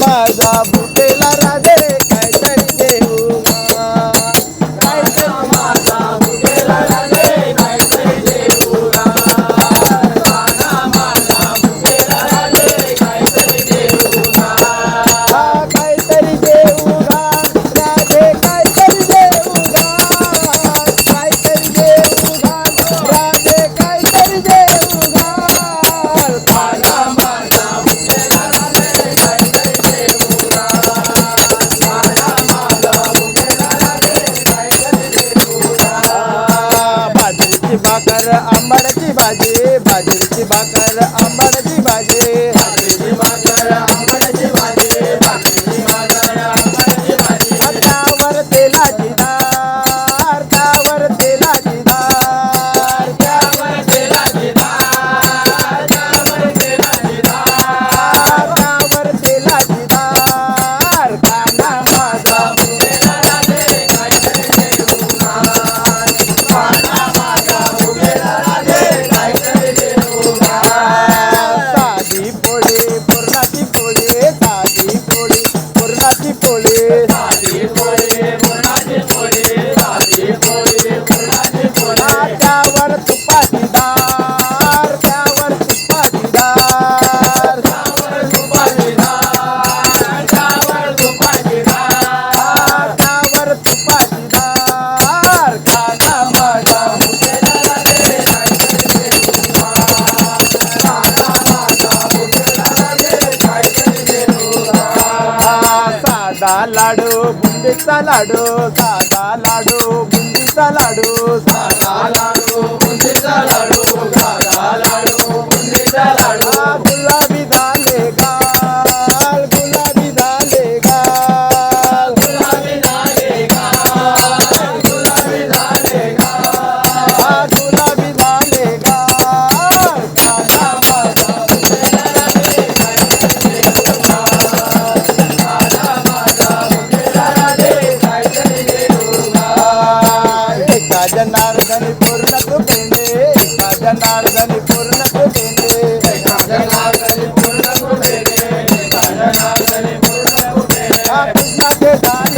Madhav Trichy பார்க்கற அம்மா తాలాడు బుండి తలాడు తాలాడు బుండి తలాడు సా జనార్దని పూర్ణకు తేనే. జనార్దని పూర్ణకు తేనే. జనార్దని పూర్ణకు తేనే కృష్ణ